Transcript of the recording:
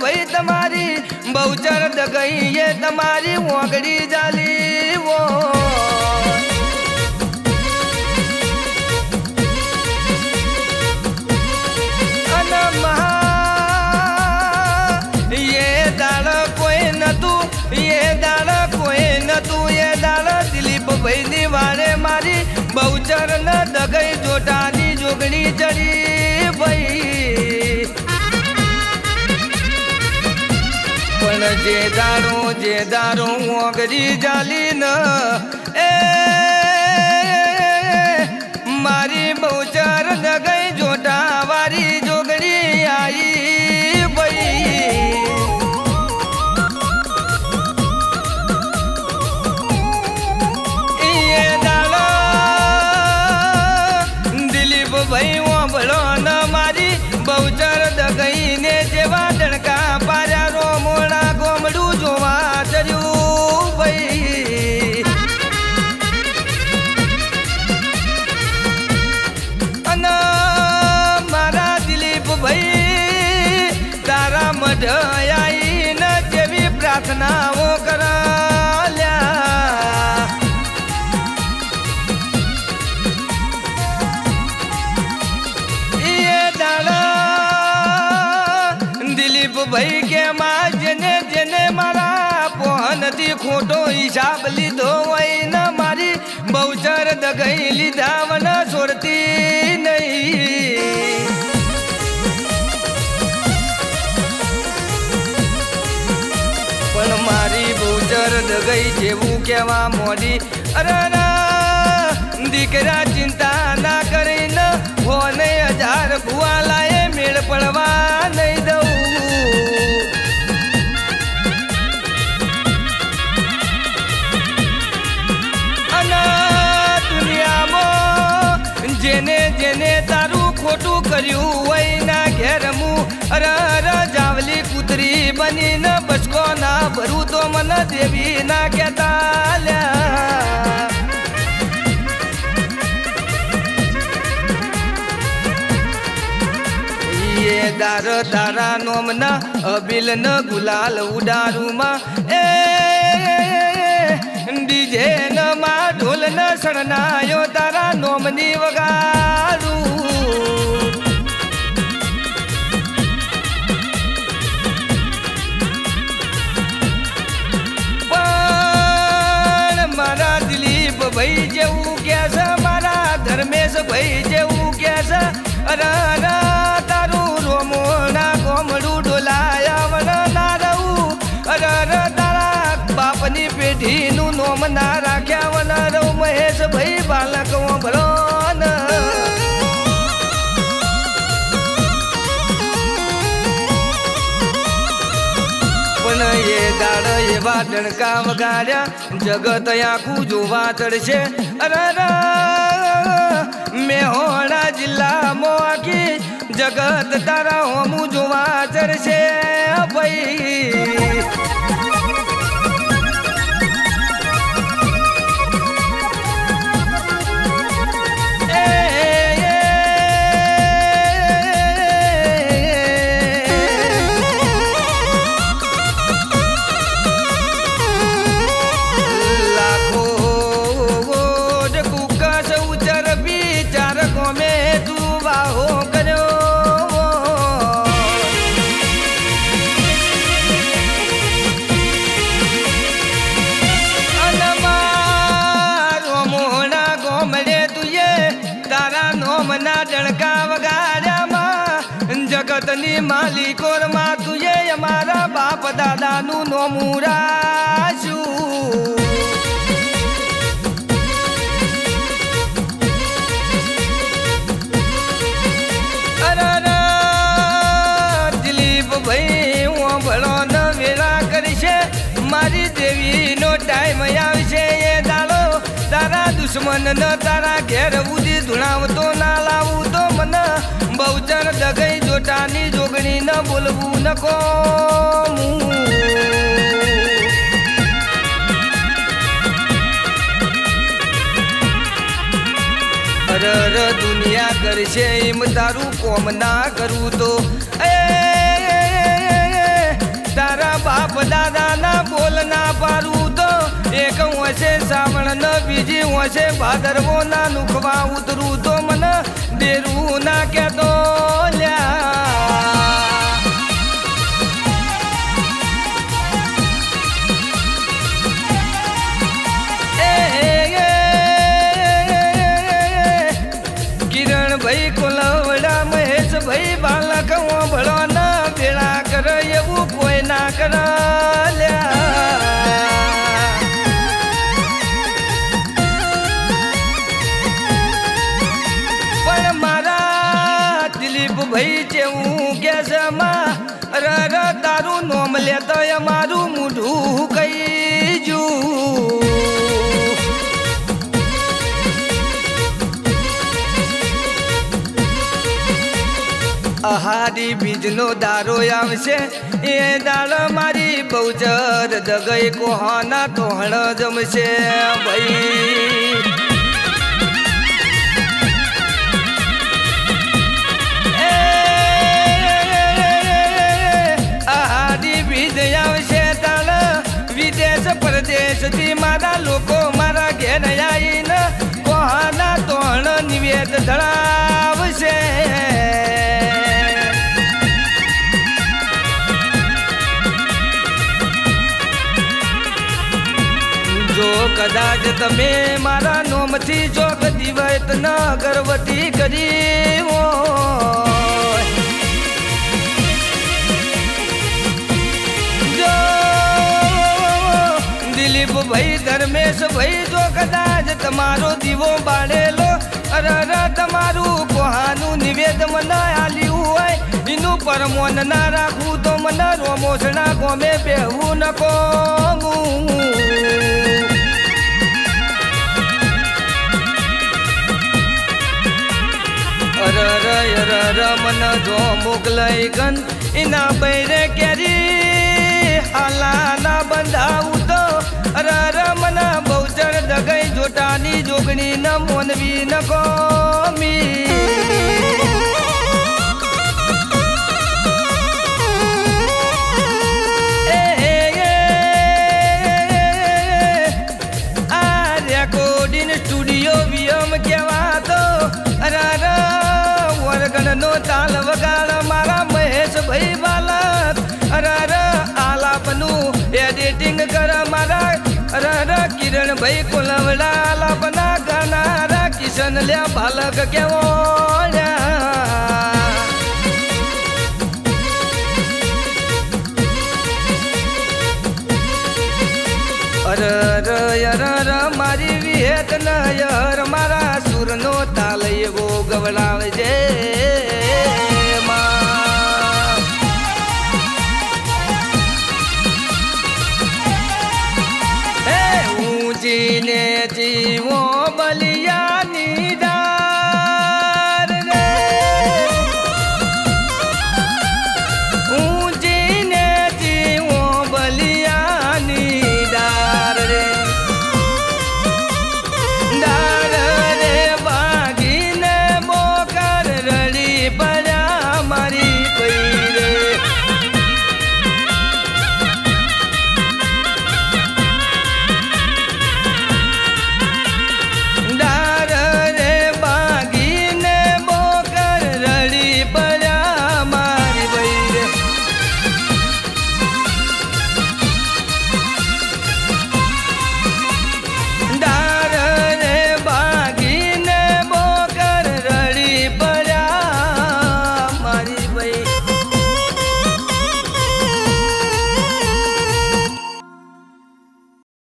ભાઈ તમારી બહુચર એ તમારી ઓગળી જાલી વો ભાઈની વારે મારી બહુચર ન દગઈ જોટાની જોગણી ચડી ભાઈ. જે દારૂ જે દારૂ ઓગરી જાલી ન એ ખોટો હિસાબ લીધો હોય ને મારી, બહુચર દગઈ લીધા વના છોડતી નહીં. પણ મારી બહુચર દગઈ જેવું કહેવા મોડી, અરે દીકરા ચિંતા ના કરીને હોને હજાર ભુવાલાએ મેળ પડવા નહીં જેને તારું ખોટું કર્યું હોય ના ઘેર મું અરે અરે, જાવલી કૂતરી બનીને બચકો ના ભરું તો મને દેવી ના કહેતા લ્યા. દાર તારા નોમના અબિલ ન ગુલાલ ઉડારુમાં. એ ડીજે માં ઢોલ ન શરણાયો તારા નોમની વગાડું. પણ મારા દિલીપ ભાઈ જેવું કે છે, મારા ધર્મેશ ભાઈ જેવું કે છે અરે પેઢીનું નોમ ના રાખ્યા વનારો મહેશ ભાઈ બાલક દાડ એવા ડણકા વગાડ્યા, જગત આખું જોવા ચડશે. અરે મેહોણા જિલ્લામાં આખી જગત તારા હોમું જોવા ચડશે. ભાઈ જગતની માલિકોરમાં તુએ અમારા બાપ દાદાનું નોમું વેળા મારી દેવીનો ટાઈમ આવશે એ દાડો. તારા દુશ્મન તારા ઘેર ઉધી ધૂણાવતો ના લાવું. બહુચર દગઈ જોટાની જોગણી ન બોલવું ન કોમું દુનિયા કરશે એમ તારું કોમ ના કરું તો. શ્રાવણ ન બીજી વસે ભાદરવો ના નુખવા ઉતરું તો મને ડેરું ના કોલવડા મહેશભાઈ બાલક ભળો ના ભેળા કર એવું કોઈ ના કર દિલીપભાઈ જેવું કે છે માં, રર તારું નોમ લેતો મારું મૂઢું કઈ જું અહારી બીજનો દારો આવશે, એ દાળ મારી બહુચર દગઈ કોહાના તોહણ જમશે. ભાઈ પરદેશથી મારા લોકો મારા ઘેર આવીને કોહાના તોણ નિવેદ ધરાવશે. જો કદાચ તમે મારા નોમથી જોગ દિવત ન ગર્વતી કરી દિલીપ ભાઈ ધર્મેશ, ભાઈ જો કદાચ તમારો દીવો બાળેલો. અરર તમારું કોહાનું નિવેદ મને આલ્યું હોય. એનું પરમોન ના રાખવું તો મને રોમોસણા ગોમે બેહવું ન કોમું અરર અરર મન જો મોકલાઈ ગન. એના બૈરે કેરી હાલાના બંધાવું તો અરર મન બહુચર દગઈ જોટાની જોગણી ન મોનવી ન કોમી. મારા અરર કિરણ ભાઈ કુલવડા આલાપના ગાનારા કિશન લ્યા બાલક કેવો લ્યા? અરર અરર મારી વિહેત નયર, મારા સુરનો તાલ એવો ગવડાવજે